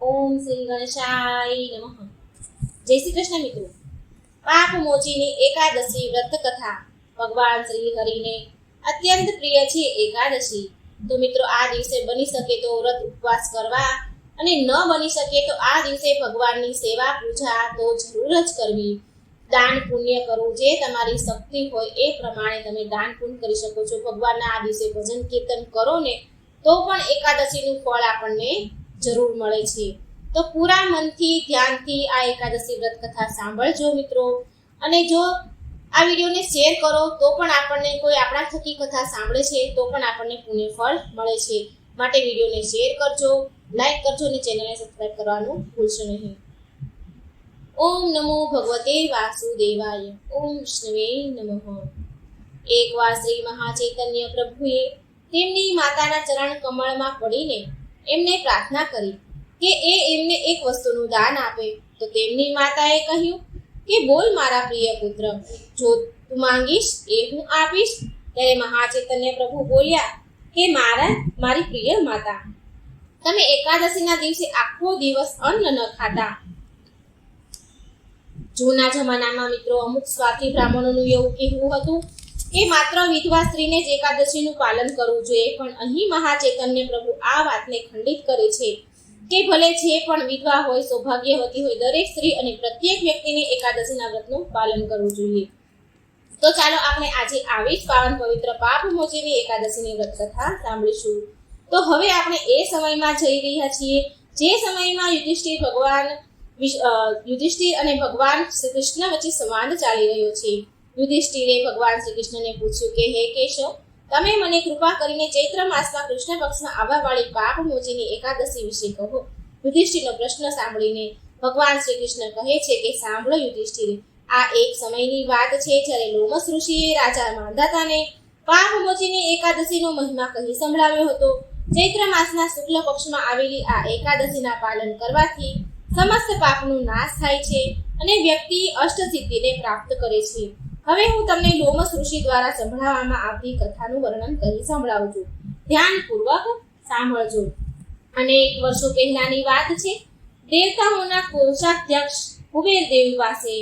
ઓમ શ્રી ગણેશાય નમઃ. જય શ્રી કૃષ્ણ મિત્રો. પાપ મોચીની એકાદશી વ્રત કથા ભગવાન શ્રી હરિને અત્યંત પ્રિય છે એકાદશી. તો મિત્રો, આ દિવસે બની શકે તો વ્રત ઉપવાસ કરવા અને ન બની શકે તો આ દિવસે ભગવાનની સેવા પૂજા તો જરૂર જ કરવી. દાન પુણ્ય કરવું જે તમારી શક્તિ હોય એ પ્રમાણે તમે દાન પુણ્ય કરી શકો છો. ભગવાનના આ દિવસે ભજન કીર્તન કરો ને તો પણ એકાદશીનું ફળ આપણને જરૂર મળે છે. તો પૂરા મનથી, ધ્યાનથી આ એકાદશી વ્રત કથા સાંભળજો મિત્રો. અને જો આ વિડીયોને શેર કરો, તો પણ આપણને કોઈ આપણા થકી કથા સાંભળે છે, તો પણ આપણને પુણ્ય ફળ મળે છે. માટે વિડીયોને શેર કરજો, લાઈક કરજો અને ચેનલને સબસ્ક્રાઈબ કરવાનું ભૂલશો નહીં. ઓમ નમો ભગવતે વાસુદેવાય. ઓમ વિષ્ણવે નમઃ. એકવાર શ્રી મહાચૈતન્ય પ્રભુએ તેમની માતાના ચરણ કમળમાં પડીને એમને પ્રાર્થના કરી કે એ એમને એક વસ્તુનું દાન આપે. તો તેમની માતાએ કહ્યું કે બોલ મારા પ્રિય પુત્ર, જો તું માંગીશ એ હું આપીશ. ત્યારે મહાચૈતન્ય પ્રભુ બોલ્યા કે મારા, મારી પ્રિય માતા, તમે એકાદશીના દિવસે આખો દિવસ અન્ન ન ખાતા. જૂના જમાનામાં મિત્રો અમુક સ્વાર્થી બ્રાહ્મણોનું એવું કહેવું હતું કે માત્ર વિધવા સ્ત્રીને જ એકાદશીનું પાલન કરવું જોઈએ, પણ અહીં મહાચેતન્ય પ્રભુ આ વાતને ખંડિત કરે છે કે ભલે જે પણ વિધવા હોય, સૌભાગ્યવતી હોય, દરેક સ્ત્રી અને પ્રત્યેક વ્યક્તિને એકાદશીના વ્રતનું પાલન કરવું જોઈએ. તો ચાલો આપણે આજે આવી જ પાવન પવિત્ર પાપ મોચીની એકાદશીની વ્રત કથા સાંભળીશું. તો હવે આપણે એ સમયમાં જઈ રહ્યા છીએ, જે સમયમાં યુધિષ્ઠિર ભગવાન યુધિષ્ઠિર અને ભગવાન શ્રી કૃષ્ણ વચ્ચે સંવાદ ચાલી રહ્યો છે. યુધિષ્ઠિરે ભગવાન શ્રી કૃષ્ણને પૂછ્યું કે, હે કેશવ, તમે મને કૃપા કરીને ચૈત્ર માસમાં કૃષ્ણ પક્ષમાં આવવા વાળી પાપ મોચીની એકાદશી વિશે કહો. યુધિષ્ઠિરનો પ્રશ્ન સાંભળીને ભગવાન શ્રી કૃષ્ણ કહે છે કે, સાંભળો યુધિષ્ઠિર, આ એક સમયની વાત છે જ્યારે લોમસ ઋષિએ રાજા માંધાતાને પાપ મોચીની એકાદશીનો મહિમા કહી સંભળાવ્યો હતો. ચૈત્ર માસના શુક્લ પક્ષમાં આવેલી આ એકાદશીના પાલન કરવાથી સમસ્ત પાપનું નાશ થાય છે અને વ્યક્તિ અષ્ટસિદ્ધિને પ્રાપ્ત કરે છે. હવે હું તમને લોમસ ઋષિ દ્વારા સંભળાવવામાં આવતી કથાનું વર્ણન કરી સંભળાવું છું ધ્યાનપૂર્વક સાંભળજો. અનેક વર્ષો પહેલાની વાત છે. દેવતાઓના કોષાધ્યક્ષ કુબેરદેવ પાસે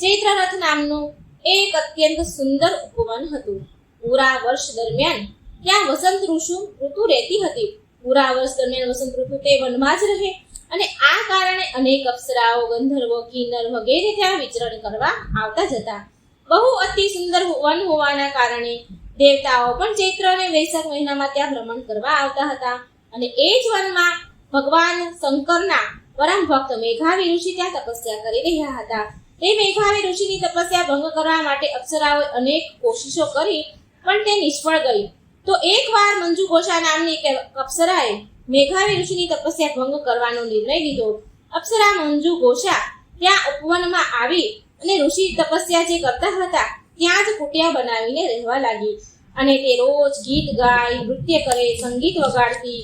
ચૈત્રરથ નામનું એક અત્યંત સુંદર ઉપવન હતું. પૂરા વર્ષ દરમિયાન ત્યાં વસંત ઋતુ ઋતુ રહેતી હતી. પૂરા વર્ષ દરમિયાન વસંત ઋતુ તે વનમાં જ રહે અને આ કારણે અનેક અપ્સરાઓ, ગંધર્વો, કિન્નર વગેરે ત્યાં વિચરણ કરવા આવતા જતા. બહુ અતિ સુંદર વન હોવાના કારણે દેવતાઓ પણ ચૈત્ર અને વૈશાખ મહિનામાં ત્યાં ભ્રમણ કરવા આવતા હતા. અને એ જ વનમાં ભગવાન શંકરના પરમ ભક્ત મેઘાવી ઋષિ ત્યાં તપસ્યા કરી રહ્યા હતા. તે મેઘાવી ઋષિની તપસ્યા ભંગ કરવા માટે અપ્સરાઓએ અનેક કોશિશો કરી, પણ તે નિષ્ફળ ગઈ. તો એકવાર મંજુ ઘોષા નામની એક અપ્સરાએ મેઘાવી ઋષિની તપસ્યા ભંગ કરવાનો નિર્ણય લીધો. અપ્સરા મંજુ ઘોષા ત્યાં ઉપવનમાં આવી અને ઋષિ તપસ્યા જે કરતા હતા, ત્યાં જ કુટિયા બનાવીને રહેવા લાગી. અને તે રોજ ગીત ગાય, નૃત્ય કરે, સંગીત વગાડતી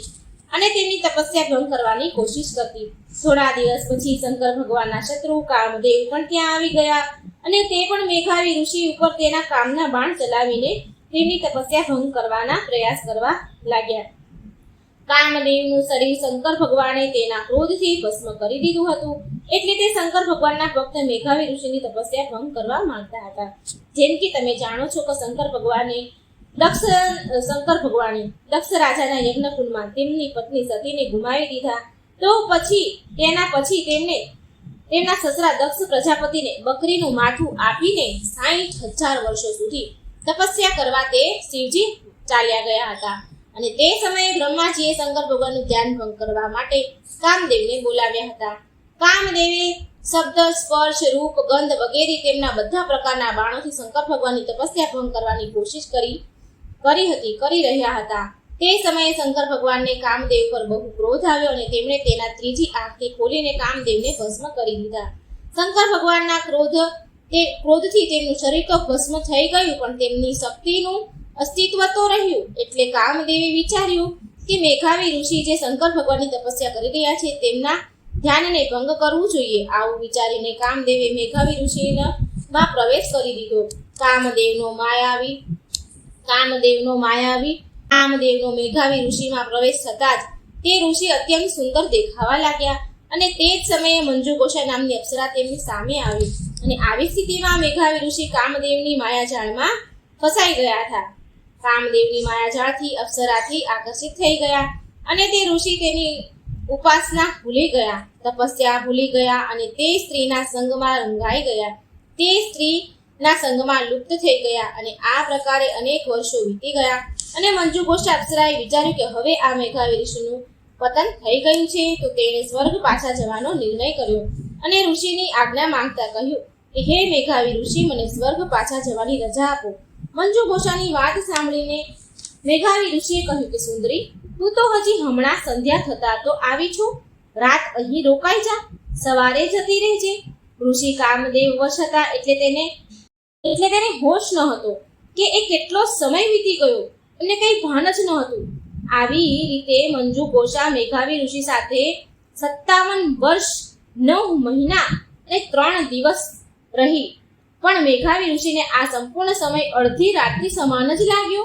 અને તેમની તપસ્યા ભંગ કરવાની કોશિશ કરતી. થોડા દિવસ પછી શંકર ભગવાનના શત્રુ કામદેવ પણ ત્યાં આવી ગયા અને તે પણ મેઘાવી ઋષિ ઉપર તેના કામના બાણ ચલાવીને તેમની તપસ્યા ભંગ કરવાના પ્રયાસ કરવા લાગ્યા. કામદેવનું શરીર શંકર ભગવાને તેના ક્રોધથી ભસ્મ કરી દીધું હતું. એટલે તે શંકર ભગવાનના ભક્ત મેઘાવી ઋષિની તપસ્યા ભંગ કરવા માંગતા હતા. જેમ કે તમે જાણો છો કે શંકર ભગવાને દક્ષ, શંકર ભગવાને દક્ષ રાજાના યજ્ઞકુંડમાં તેમની પત્ની સતીને ગુમાવી દીધા. તો પછી, તેના પછી તેમને, તેમના સસરા દક્ષ પ્રજાપતિને બકરીનું માથું આપીને સાઠ હજાર વર્ષો સુધી તપસ્યા કરવા તે શિવજી ચાલ્યા ગયા હતા. અને તે સમયે બ્રહ્માજીએ શંકર ભગવાનનું ધ્યાન ભંગ કરવા માટે કામદેવને બોલાવ્યા હતા. કામદેવે શબ્દ, સ્પર્શ, રૂપ, ગંધ વગેરે તેમના બધા પ્રકારના બાણોથી શંકર ભગવાનની તપસ્યા ભંગ કરવાની કોશિશ કરી કરી હતી, કરી રહ્યા હતા. તે સમયે શંકર ભગવાનને કામદેવ પર બહુ ક્રોધ આવ્યો અને તેમણે તેના ત્રીજી આંખથી ખોલીને કામદેવને ભસ્મ કરી દીધા. શંકર ભગવાનના ક્રોધ, તે ક્રોધથી તેમનું શરીર તો ભસ્મ થઈ ગયું, પણ તેમની શક્તિનું અસ્તિત્વ તો રહ્યું, એટલે કામદેવે વિચાર્યું કે મેઘાવી ઋષિ જે શંકર ભગવાનની તપસ્યા કરી રહ્યા છે, તેમના ધ્યાનને ભંગ કરવું જોઈએ. આવું વિચારીને કામદેવે મેઘાવી ઋષિના પ્રવેશ કરી દીધો. કામદેવનો માયાવી કામદેવનો માયાવી કામદેવનો મેઘાવી ઋષિમાં પ્રવેશ થતાં જ તે ઋષિ અત્યંત સુંદર દેખાવા લાગ્યા અને તે જ સમયે મંજુ ગોસા નામની અપ્સરા તેમની સામે આવી અને આવી સ્થિતિમાં મેઘાવી ઋષિ કામદેવની માયાજાળમાં ફસાઈ ગયા હતા. કામદેવની માયાજાળથી અપ્સરાથી આકર્ષિત થઈ ગયા અને તે ઋષિ તેની ઉપાસના ભૂલી ગયા, તપસ્યા ભૂલી ગયા અને તે સ્ત્રીના સંગમાં રંગાઈ ગયા. તે સ્ત્રીના સંગમાં લુપ્ત થઈ ગયા અને આ પ્રકારે અનેક વર્ષો વીતી ગયા અને મંજુ ગોષ્ઠ અપ્સરાએ વિચાર્યું કે હવે આ મેઘાવી ઋષિનું પતન થઈ ગયું છે તો તેણે સ્વર્ગ પાછા જવાનો નિર્ણય કર્યો અને ઋષિની આજ્ઞા માંગતા કહ્યું કે, હે મેઘાવી ઋષિ, મને સ્વર્ગ પાછા જવાની રજા આપો. મંજુ ગોસાની વાત સાંભળીને મેઘાવી ઋષિએ કહ્યું કે, સુંદરી, તું તો હજી હમણાં સંધ્યા થતા તો આવી છું. રાત અહીં રોકાઈ જા. સવારે જતી રહેજે. ઋષિ કામદેવ વશ હતા એટલે તેને એટલે તેને હોશ ન હતો કે એ કેટલો સમય વીતી ગયો એમને કંઈ ભાન જ ન હતું. આવી રીતે મંજુ ગોસા મેઘાવી ઋષિ સાથે સત્તાવન વર્ષ, નવ મહિના અને ત્રણ દિવસ રહી. પણ મેઘાવી ઋષિને આ સંપૂર્ણ સમય અડધી રાતની સમાન જ લાગ્યો.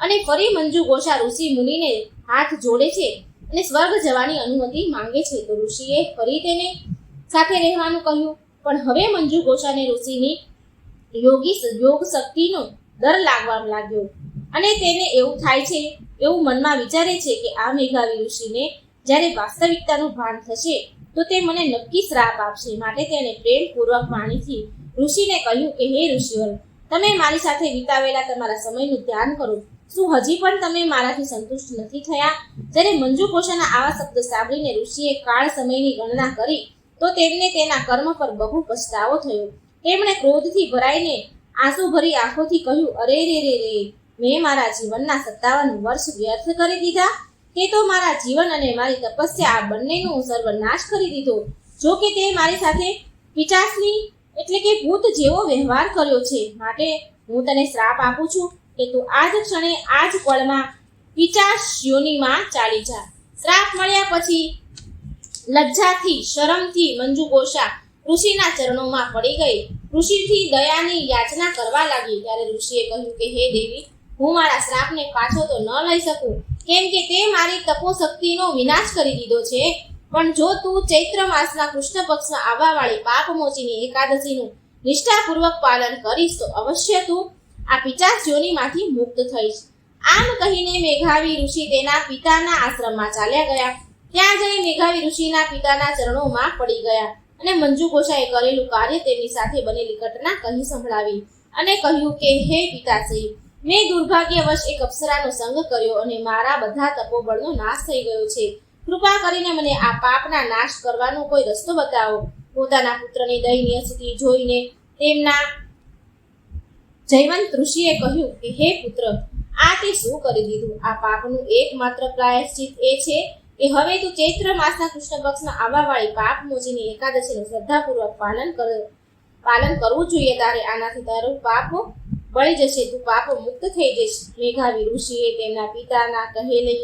અને ફરી મંજુ ગોસા ઋષિ મુનિને હાથ જોડે છે અને સ્વર્ગ જવાની અનુમતિ માંગે છે. તો ઋષિએ ફરી તેને સાથે રહેવાનું કહ્યું. પણ હવે મંજુ ગોસાને ઋષિની યોગી યોગ શક્તિનો ડર લાગવા લાગ્યો. અને તેને એવું થાય છે, એવું મનમાં વિચારે છે કે આ મેઘાવી ઋષિને જ્યારે વાસ્તવિકતાનું ભાન થશે તો તે મને નક્કી શ્રાપ આપશે. માટે તેણે પ્રેમપૂર્વક વાણીથી ઋષિને કહ્યું કે, હે ઋષિવર તમે મારી સાથે વિતાવેલા તમારા સમયનું ધ્યાન કરો. શું હજી પણ તમે મારાથી સંતુષ્ટ નથી થયા? જ્યારે મંજુ કોશાના આવા શબ્દ સાંભળીને ઋષિએ કાળ સમયની ગણના કરી, તો તેમને તેના કર્મ પર બહુ પછતાવો થયો. તેમણે ક્રોધથી ભરાઈને આંસુ ભરી આંખોથી કહ્યું, અરે રે રે રે, મેં મારા જીવનના સત્તાવન વર્ષ વ્યર્થ કરી દીધા. તે તો મારા જીવન અને મારી તપસ્યા આ બંનેનો સર્વનાશ કરી દીધો. જો કે તે મારી સાથે પિચાસની એટલે કે ભૂત જેવો વ્યવહાર કર્યો છે. માટે હું તને શ્રાપ આપું છું કે તું આ જ ક્ષણે આ જ પળમાં પિચાસ યોનિમાં ચાલી જા. શ્રાપ મળ્યા પછી લજ્જાથી, શરમથી મંજુ ગોશા ઋષિના ચરણોમાં પડી ગઈ. ઋષિથી દયાની યાચના કરવા લાગી ત્યારે ઋષિએ કહ્યું કે, હે દેવી, હું મારા શ્રાપને પાછો તો ન લઈ શકું. કેમ કે તે મારી તપોશક્તિનો વિનાશ કરી દીધો છે. પણ જો તું ચૈત્ર માસના કૃષ્ણ પક્ષમાં આવવાવાળી પાપમોચીની એકાદશીનું નિષ્ઠાપૂર્વક પાલન કરીશ, તો અવશ્ય તું આ પિચાસ યોનિમાંથી મુક્ત થઈશ. આમ કહીને મેઘાવી ઋષિ તેના પિતાના આશ્રમમાં ચાલ્યા ગયા. ત્યાં જઈ મેઘાવી ઋષિના પિતાના ચરણોમાં પડી ગયા અને મંજુ ગોસાએ કરેલું કાર્ય તેમની સાથે બનેલી ઘટના કહી સંભળાવી અને કહ્યું કે, હે પિતાશ્રી મેં દુર્ભાગ્યવશ એક અપ્સરાનો સંગ કર્યો અને મારા બધા તપોબળનો નાશ થઈ ગયો છે. કૃપા કરીને મને આ પાપના નાશ કરવાનો કોઈ રસ્તો બતાવો. પોતાના પુત્રની દયનીય સ્થિતિ જોઈને તેમના જયવંત ઋષિએ કહ્યું કે, હે પુત્ર, આ તે શું કરી દીધું? આ પાપનું એકમાત્ર પ્રાયશ્ચિત એ છે કે હવે તું ચૈત્ર માસના કૃષ્ણ પક્ષમાં આવવાવાળી પાપ મોજીની એકાદશીનું શ્રદ્ધાપૂર્વક પાલન કર, પાલન કરવું જોઈએ. તારે આનાથી તારું પાપ બળી જશે, તું પાપ મુક્ત થઈ જઈશ. મેઘાવી ઋષિએ તેમના પિતાના કહેલી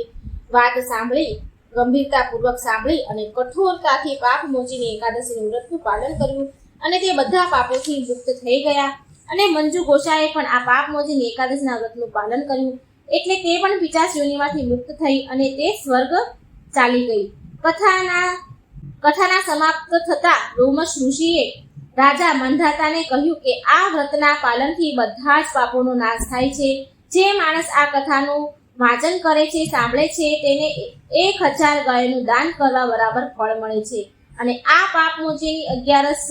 વાત સાંભળી, ગંભીરતાપૂર્વક સાંભળી અને કઠોરતાથી પાપ મોચીને એકાદશીનું વ્રતનું પાલન કર્યું અને તે બધા પાપોથી મુક્ત થઈ ગયા. અને મંજુ ગોસાએ પણ આ પાપ મોજીને એકાદશીના વ્રતનું પાલન કર્યું. એટલે તે પણ પિચાસ યોનિમાંથી મુક્ત થઈ અને તે સ્વર્ગ ચાલી ગઈ. કથાના કથાના સમાપ્ત થતા રોમશ ઋષિએ રાજા મંધાતાને કહ્યું કે આ વ્રતના પાલનથી બધા જ પાપોનો નાશ થાય છે. જે માણસ આ કથાનું વાંચન કરે છે, સાંભળે છે, તેને એક હજાર ગાયનું દાન કરવા બરાબર ફળ મળે છે. અને આ પાપ મોચીની અગિયારસ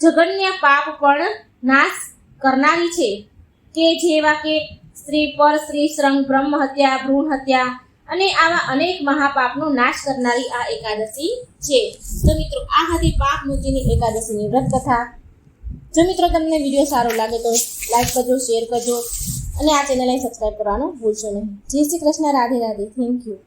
જગન્ય પાપ પણ નાશ કરનારી છે. કે જેવા કે સ્ત્રી પર સ્ત્રી શ્રંગ બ્રહ્મ હત્યા, ભ્રૂણ હત્યા અને આવા અનેક મહાપાપનો નાશ કરનારી આ એકાદશી છે. તો મિત્રો, આ હતી પાપ મુક્તિની એકાદશીની વ્રત કથા જો મિત્રો તમને વીડિયો સારો લાગે તો લાઈક કરજો, શેર કરજો અને આ ચેનલને સબસ્ક્રાઈબ કરવાનું ભૂલશો નહીં. જય શ્રી કૃષ્ણ, રાધે રાધે. Thank you